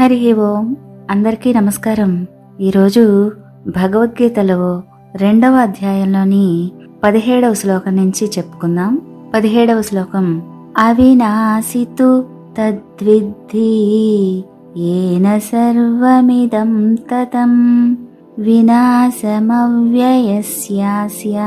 హరి ఓం. అందరికీ నమస్కారం. ఈరోజు భగవద్గీతలో రెండవ అధ్యాయంలోని పదిహేడవ శ్లోకం నుంచి చెప్పుకుందాం. పదిహేడవ శ్లోకం అవినాశితు తద్విద్ధి ఏన సర్వమిదం తతం వినాశమవ్యయస్యాస్య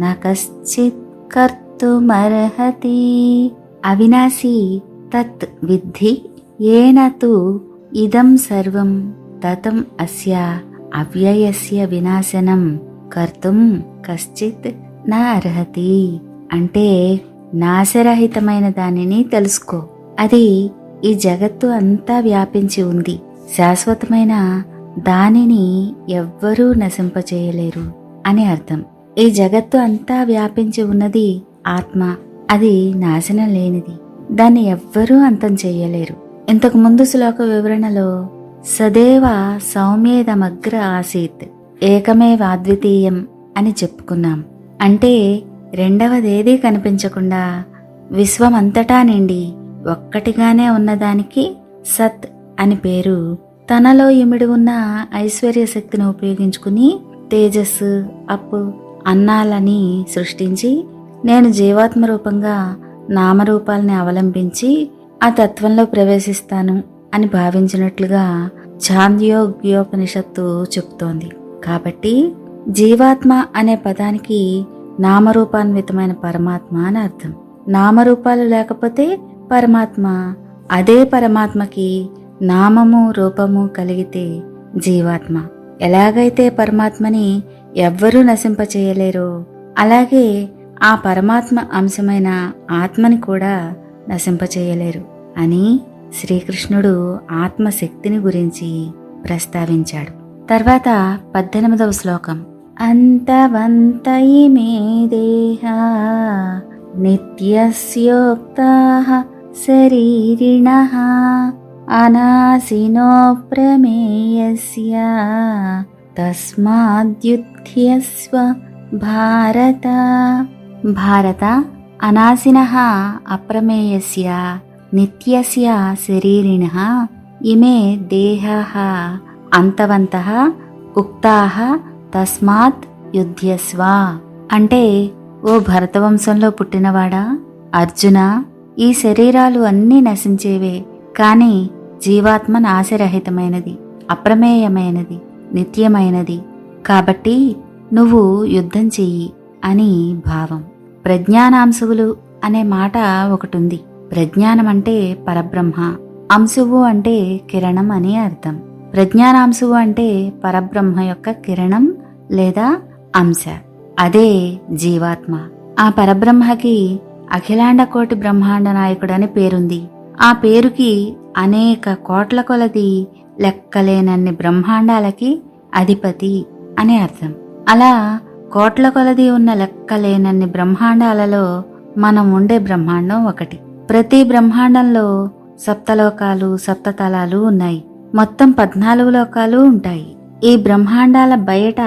న కశ్చిత్ కర్తుమర్హతి. అవినాశి తత్ విద్ధి ఏన తు ఇదం సర్వం తతం అస్య అవ్యయస్య వినాశనం కర్తుం కశ్చిత్ నా అర్హతి. అంటే నాశరహితమైన దానిని తెలుసుకో. అది ఈ జగత్తు అంతా వ్యాపించి ఉంది. శాశ్వతమైన దానిని ఎవ్వరూ నశింపచేయలేరు అని అర్థం. ఈ జగత్తు అంతా వ్యాపించి ఉన్నది ఆత్మ. అది నాశనం లేనిది. దాన్ని ఎవ్వరూ అంతం చేయలేరు. ఇంతకు ముందు శ్లోక వివరణలో సదేవ సౌమ్యేదమగ్ర ఆసీత్ ఏకమేవ అద్వితీయం అని చెప్పుకున్నాం. అంటే రెండవదేదీ కనిపించకుండా విశ్వమంతటా నిండి ఒక్కటిగానే ఉన్నదానికి సత్ అని పేరు. తనలో ఇమిడి ఉన్న ఐశ్వర్య శక్తిని ఉపయోగించుకుని తేజస్సు అప్పు అన్నాలని సృష్టించి నేను జీవాత్మ రూపంగా నామరూపాలని అవలంబించి ఆ తత్వంలో ప్రవేశిస్తాను అని భావించినట్లుగా ఛాంద్యోగ్యోపనిషత్తు చెప్తోంది. కాబట్టి జీవాత్మ అనే పదానికి నామరూపాన్వితమైన పరమాత్మ అని అర్థం. నామరూపాలు లేకపోతే పరమాత్మ అదే పరమాత్మకి నామము రూపము కలిగితే జీవాత్మ. ఎలాగైతే పరమాత్మని ఎవ్వరూ నశింపచేయలేరో అలాగే ఆ పరమాత్మ అంశమైన ఆత్మని కూడా నశింపచేయలేరు అని శ్రీకృష్ణుడు ఆత్మశక్తిని గురించి ప్రస్తావించాడు. తర్వాత పద్దెనిమిదవ శ్లోకం. అంతవంత మే దేహ నిత్యస్యోక్తా శరీరిణ అనాసినో ప్రమేయస్య తస్మాద్యుధ్యస్వ భారత. భారత అనాసిన అప్రమేయస్య నిత్యస్య శరీరిణ ఇమే దేహ అంతవంత ఉక్తాः తస్మాత్ యుధ్యస్వ. అంటే ఓ భరతవంశంలో పుట్టినవాడా? అర్జున? ఈ శరీరాలు అన్నీ నశించేవే కాని జీవాత్మ నాశరహితమైనది అప్రమేయమైనది నిత్యమైనది. కాబట్టి నువ్వు యుద్ధం చెయ్యి అని భావం. ప్రజ్ఞానాంశువులు అనే మాట ఒకటుంది. ప్రజ్ఞానం అంటే పరబ్రహ్మ అంశువు అంటే కిరణం అని అర్థం. ప్రజ్ఞానాంశువు అంటే పరబ్రహ్మ యొక్క కిరణం లేదా అంశ. అదే జీవాత్మ. ఆ పరబ్రహ్మకి అఖిలాండ కోటి బ్రహ్మాండ నాయకుడని పేరుంది. ఆ పేరుకి అనేక కోట్ల కొలది లెక్కలేనన్ని బ్రహ్మాండాలకి అధిపతి అని అర్థం. అలా కోట్ల కొలది ఉన్న లెక్కలేనన్ని బ్రహ్మాండాలలో మనం ఉండే బ్రహ్మాండం ఒకటి. ప్రతి బ్రహ్మాండంలో సప్తలోకాలు సప్తతలాలు ఉన్నాయి. మొత్తం పద్నాలుగు లోకాలు ఉంటాయి. ఈ బ్రహ్మాండాల బయట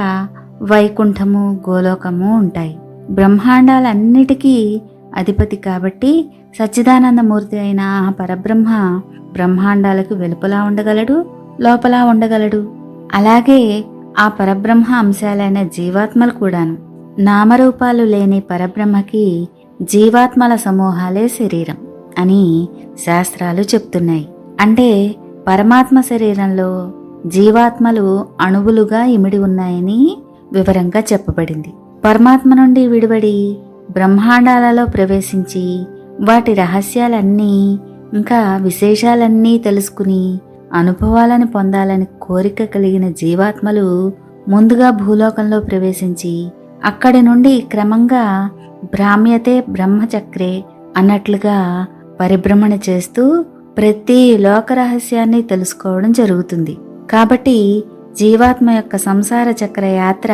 వైకుంఠము గోలోకము ఉంటాయి. బ్రహ్మాండాలన్నిటికీ అధిపతి కాబట్టి సచ్చిదానందమూర్తి అయిన ఆ పరబ్రహ్మ బ్రహ్మాండాలకు వెలుపలా ఉండగలడు లోపల ఉండగలడు. అలాగే ఆ పరబ్రహ్మ అంశాలైన జీవాత్మలు కూడాను. నామరూపాలు లేని పరబ్రహ్మకి జీవాత్మల సమూహాలే శరీరం అని శాస్త్రాలు చెప్తున్నాయి. అంటే పరమాత్మ శరీరంలో జీవాత్మలు అణువులుగా ఇమిడి ఉన్నాయని వివరంగా చెప్పబడింది. పరమాత్మ నుండి విడిబడి బ్రహ్మాండాలలో ప్రవేశించి వాటి రహస్యాలన్నీ ఇంకా విశేషాలన్నీ తెలుసుకుని అనుభవాలను పొందాలని కోరిక కలిగిన జీవాత్మలు ముందుగా భూలోకంలో ప్రవేశించి అక్కడి నుండి క్రమంగా భ్రామ్యతే బ్రహ్మచక్రే అన్నట్లుగా పరిభ్రమణ చేస్తూ ప్రతి లోక రహస్యాన్ని తెలుసుకోవడం జరుగుతుంది. కాబట్టి జీవాత్మ యొక్క సంసార చక్ర యాత్ర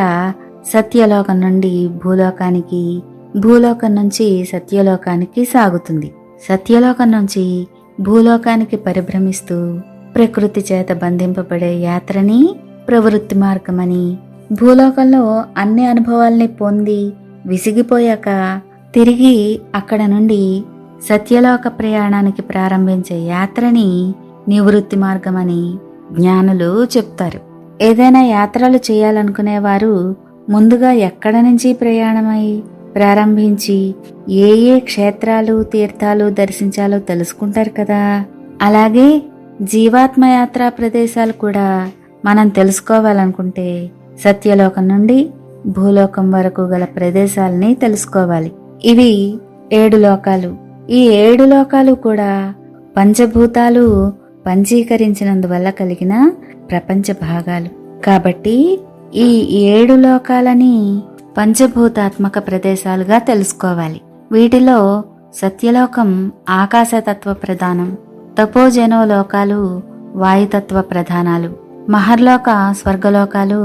సత్యలోకం నుండి భూలోకానికి భూలోకం నుంచి సత్యలోకానికి సాగుతుంది. సత్యలోకం నుంచి భూలోకానికి పరిభ్రమిస్తూ ప్రకృతి చేత బంధింపబడే యాత్రని ప్రవృత్తి మార్గమని. భూలోకంలో అన్ని అనుభవాల్ని పొంది విసిగిపోయాక తిరిగి అక్కడ నుండి సత్యలోక ప్రయాణానికి ప్రారంభించే యాత్రని నివృత్తి మార్గమని జ్ఞానులు చెప్తారు. ఏదైనా యాత్రలు చేయాలనుకునేవారు ముందుగా ఎక్కడ నుంచి ప్రయాణమై ప్రారంభించి ఏ ఏ క్షేత్రాలు తీర్థాలు దర్శించాలో తెలుసుకుంటారు కదా. అలాగే జీవాత్మ యాత్రా ప్రదేశాలు కూడా మనం తెలుసుకోవాలనుకుంటే సత్యలోకం నుండి భూలోకం వరకు గల ప్రదేశాలని తెలుసుకోవాలి. ఇవి ఏడు లోకాలు. ఈ ఏడు లోకాలు కూడా పంచభూతాలు పంచీకరించినందువల్ల కలిగిన ప్రపంచ భాగాలు. కాబట్టి ఈ ఏడు లోకాలని పంచభూతాత్మక ప్రదేశాలుగా తెలుసుకోవాలి. వీటిలో సత్యలోకం ఆకాశతత్వ ప్రధానం. తపోజనో లోకాలు వాయుతత్వ ప్రధానాలు మహర్లోక స్వర్గలోకాలు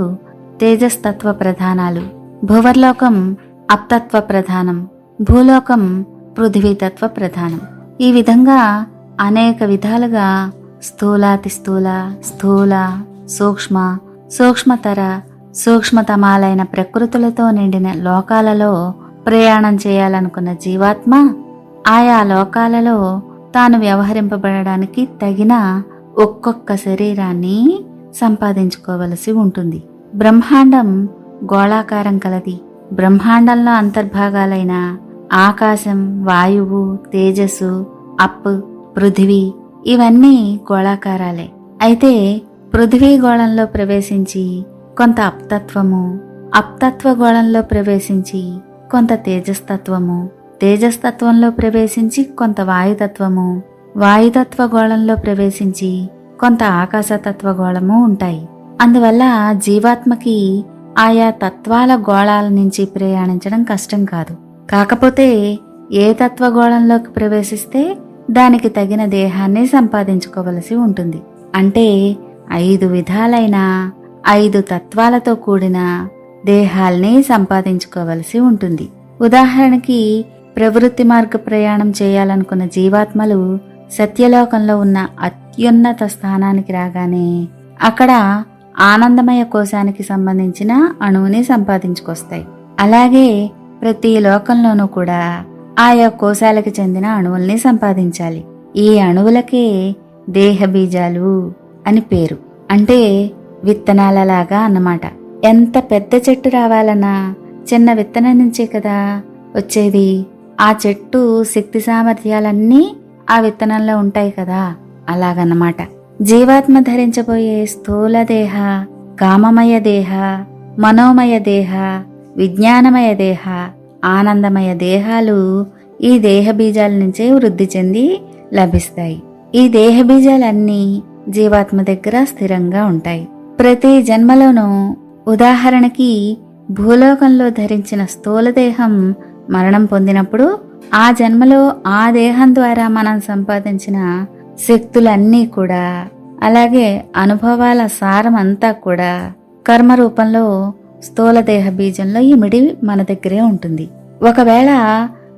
తేజస్తత్వ ప్రధానాలు భువర్లోకం అప్తత్వ ప్రధానం భూలోకం పృథివీతత్వ ప్రధానం. ఈ విధంగా అనేక విధాలుగా స్థూలాతి స్థూల స్థూల సూక్ష్మ సూక్ష్మతర సూక్ష్మతమాలైన ప్రకృతులతో నిండిన లోకాలలో ప్రయాణం చేయాలనుకున్న జీవాత్మ ఆయా లోకాలలో తాను వ్యవహరింపబడడానికి తగిన ఒక్కొక్క శరీరాన్ని సంపాదించుకోవలసి ఉంటుంది. బ్రహ్మాండం గోళాకారం కలది. బ్రహ్మాండంలో అంతర్భాగాలైన ఆకాశం వాయువు తేజస్సు అప్ పృథివీ ఇవన్నీ గోళాకారాలే. అయితే పృథివీ గోళంలో ప్రవేశించి కొంత అప్తత్వము అప్తత్వ గోళంలో ప్రవేశించి కొంత తేజస్తత్వము తేజస్తత్వంలో ప్రవేశించి కొంత వాయుతత్వము వాయుతత్వ గోళంలో ప్రవేశించి కొంత ఆకాశతత్వ గోళము ఉంటాయి. అందువల్ల జీవాత్మకి ఆయా తత్వాల గోళాల నుంచి ప్రయాణించడం కష్టం కాదు. కాకపోతే ఏ తత్వగోళంలోకి ప్రవేశిస్తే దానికి తగిన దేహాన్ని సంపాదించుకోవలసి ఉంటుంది. అంటే ఐదు విధాలైన ఐదు తత్వాలతో కూడిన దేహాల్ని సంపాదించుకోవలసి ఉంటుంది. ఉదాహరణకి ప్రవృత్తి మార్గ ప్రయాణం చేయాలనుకున్న జీవాత్మలు సత్యలోకంలో ఉన్న అత్యున్నత స్థానానికి రాగానే అక్కడ ఆనందమయ కోశానికి సంబంధించిన అణువుని సంపాదించుకొస్తాయి. అలాగే ప్రతి లోకంలోనూ కూడా ఆయా కోశాలకు చెందిన అణువుల్ని సంపాదించాలి. ఈ అణువులకే దేహ బీజాలు అని పేరు. అంటే విత్తనాలలాగా అన్నమాట. ఎంత పెద్ద చెట్టు రావాలన్నా చిన్న విత్తనం నుంచే కదా వచ్చేది? ఆ చెట్టు శక్తి సామర్థ్యాలన్నీ ఆ విత్తనంలో ఉంటాయి కదా? అలాగన్నమాట. జీవాత్మ ధరించబోయే స్థూల దేహ కామమయ దేహ మనోమయ దేహ విజ్ఞానమయ దేహ ఆనందమయ దేహాలు ఈ దేహ బీజాల నుంచే వృద్ధి చెంది లభిస్తాయి. ఈ దేహ బీజాలన్నీ జీవాత్మ దగ్గర స్థిరంగా ఉంటాయి. ప్రతి జన్మలోనూ ఉదాహరణకి భూలోకంలో ధరించిన స్థూల దేహం మరణం పొందినప్పుడు ఆ జన్మలో ఆ దేహం ద్వారా మనం సంపాదించిన శక్తులన్నీ కూడా అలాగే అనుభవాల సారం అంతా కూడా కర్మ రూపంలో స్థూల దేహ బీజంలో ఇమిడి మన దగ్గరే ఉంటుంది. ఒకవేళ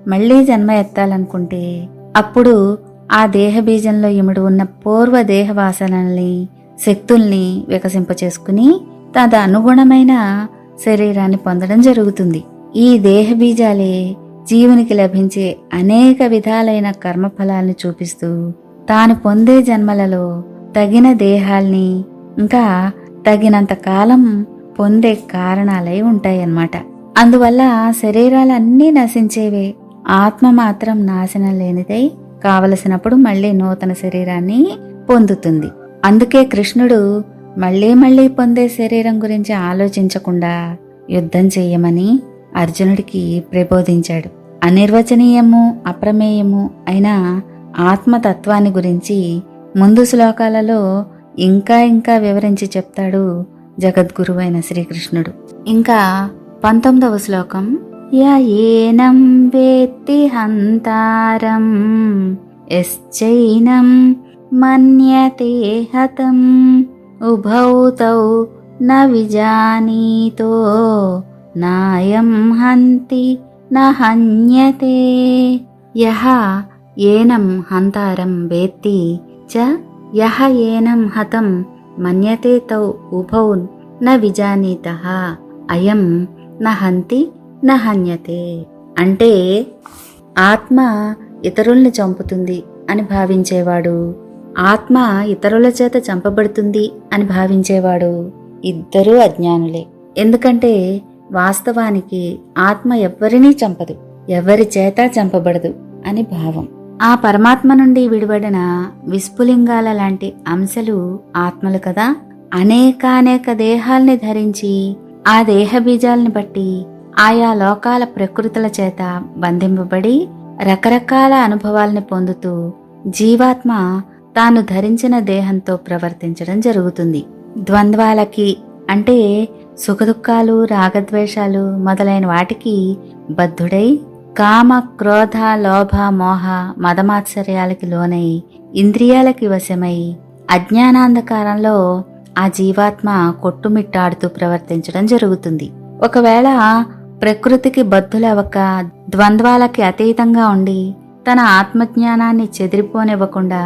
మళ్ళీ జన్మ ఎత్తాలనుకుంటే అప్పుడు ఆ దేహ బీజంలో ఇమిడి ఉన్న పూర్వ దేహ వాసనల్ని శక్తుల్ని వికసింపచేసుకుని తదనుగుణమైన శరీరాన్ని పొందడం జరుగుతుంది. ఈ దేహబీజాలే జీవునికి లభించే అనేక విధాలైన కర్మఫలాల్ని చూపిస్తూ తాను పొందే జన్మలలో తగిన దేహాల్ని ఇంకా తగినంత కాలం పొందే కారణాలై ఉంటాయన్నమాట. అందువల్ల శరీరాలన్నీ నశించేవే. ఆత్మ మాత్రం నాశనం లేనిదై కావలసినప్పుడు మళ్ళీ నూతన శరీరాన్ని పొందుతుంది. అందుకే కృష్ణుడు మళ్ళీ మళ్ళీ పొందే శరీరం గురించి ఆలోచించకుండా యుద్ధం చెయ్యమని అర్జునుడికి ప్రబోధించాడు. అనిర్వచనీయము అప్రమేయము అయిన ఆత్మతత్వాన్ని గురించి ముందు శ్లోకాలలో ఇంకా ఇంకా వివరించి చెప్తాడు జగద్గురువైన శ్రీకృష్ణుడు. ఇంకా పంతొమ్మిదవ శ్లోకం. ఏనం వేత్తి హంతారం ఎశ్చైనం మన్యతే హతం ఉభౌతౌ న విజానీతో నాయం హంతి న హన్యతే యహ ఏనం హంతారం వేత్తి చ యహ ఏనం హతం మన్యతే తౌ ఉభౌ న విజానీత అయం న హంతి అంటే ఆత్మ ఇతరుల్ని చంపుతుంది అని భావించేవాడు. ఆత్మ ఇతరుల చేత చంపబడుతుంది అని భావించేవాడు. ఇద్దరూ అజ్ఞానులే. ఎందుకంటే వాస్తవానికి ఆత్మ ఎవ్వరినీ చంపదు ఎవరి చేత చంపబడదు అని భావం. ఆ పరమాత్మ నుండి విడిపడిన విస్ఫులింగాల లాంటి అంశలు ఆత్మలు కదా? అనేకానేక దేహాల్ని ధరించి ఆ దేహ బీజాల్ని బట్టి ఆయా లోకాల ప్రకృతుల చేత బంధింపబడి రకరకాల అనుభవాల్ని పొందుతూ జీవాత్మ తాను ధరించిన దేహంతో ప్రవర్తించడం జరుగుతుంది. ద్వంద్వాలకి అంటే సుఖదుఖాలు రాగద్వేషాలు మొదలైన వాటికి బద్ధుడై కామ క్రోధ లోభ మోహ మదమాత్సర్యాలకి లోనై ఇంద్రియాలకి వశమై అజ్ఞానాంధకారంలో ఆ జీవాత్మ కొట్టుమిట్టాడుతూ ప్రవర్తించడం జరుగుతుంది. ఒకవేళ ప్రకృతికి బద్ధులవక ద్వంద్వాలకి అతీతంగా ఉండి తన ఆత్మజ్ఞానాన్ని చెదిరిపోనివ్వకుండా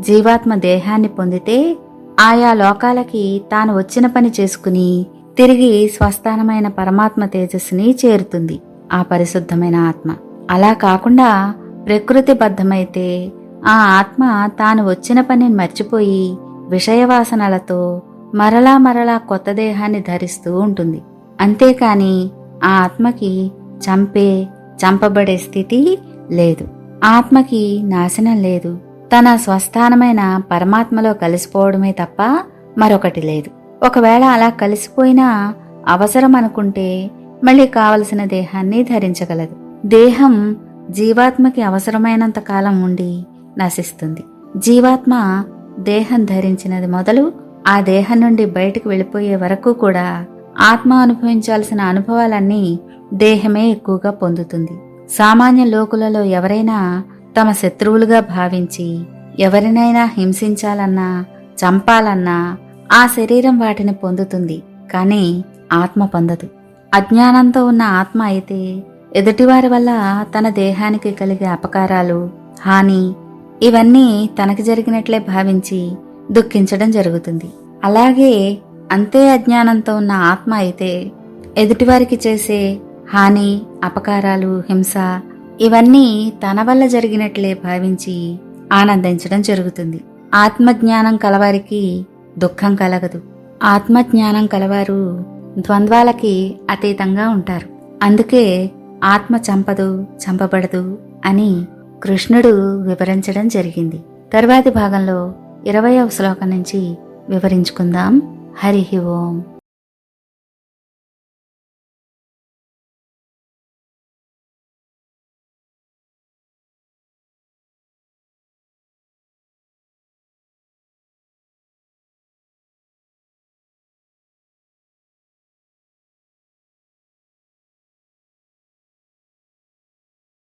జీవాత్మ దేహాన్ని పొందితే ఆయా లోకాలకి తాను వచ్చిన పని చేసుకుని తిరిగి స్వస్థానమైన పరమాత్మ తేజస్సుని చేరుతుంది ఆ పరిశుద్ధమైన ఆత్మ. అలా కాకుండా ప్రకృతి బద్ధమైతే ఆ ఆత్మ తాను వచ్చిన పనిని మర్చిపోయి విషయవాసనలతో మరలా మరలా కొత్త దేహాన్ని ధరిస్తూ ఉంటుంది. అంతేకాని ఆ ఆత్మకి చంపే చంపబడే స్థితి లేదు. ఆత్మకి నాశనం లేదు. తన స్వస్థానమైన పరమాత్మలో కలిసిపోవడమే తప్ప మరొకటి లేదు. ఒకవేళ అలా కలిసిపోయినా అవసరం అనుకుంటే మళ్ళీ కావలసిన దేహాన్ని ధరించగలదు. దేహం జీవాత్మకి అవసరమైనంత కాలం ఉండి నశిస్తుంది. జీవాత్మ దేహం ధరించినది మొదలు ఆ దేహం నుండి బయటకు వెళ్ళిపోయే వరకు కూడా ఆత్మ అనుభవించాల్సిన అనుభవాలన్నీ దేహమే ఎక్కువగా పొందుతుంది. సామాన్య లోకులలో ఎవరైనా తమ శత్రువులుగా భావించి ఎవరినైనా హింసించాలన్నా చంపాలన్నా ఆ శరీరం వాటిని పొందుతుంది కానీ ఆత్మ పొందదు. అజ్ఞానంతో ఉన్న ఆత్మ అయితే ఎదుటివారి వల్ల తన దేహానికి కలిగే అపకారాలు హాని ఇవన్నీ తనకు జరిగినట్లే భావించి దుఃఖించడం జరుగుతుంది. అలాగే అంతే అజ్ఞానంతో ఉన్న ఆత్మ అయితే ఎదుటివారికి చేసే హాని అపకారాలు హింస ఇవన్నీ తన వల్ల జరిగినట్లే భావించి ఆనందించడం జరుగుతుంది. ఆత్మజ్ఞానం కలవారికి దుఃఖం కలగదు. ఆత్మజ్ఞానం కలవారు ద్వంద్వాలకి అతీతంగా ఉంటారు. అందుకే ఆత్మ చంపదు చంపబడదు అని కృష్ణుడు వివరించడం జరిగింది. తర్వాతి భాగంలో ఇరవయవ శ్లోకం నుంచి వివరించుకుందాం. హరి ఓం.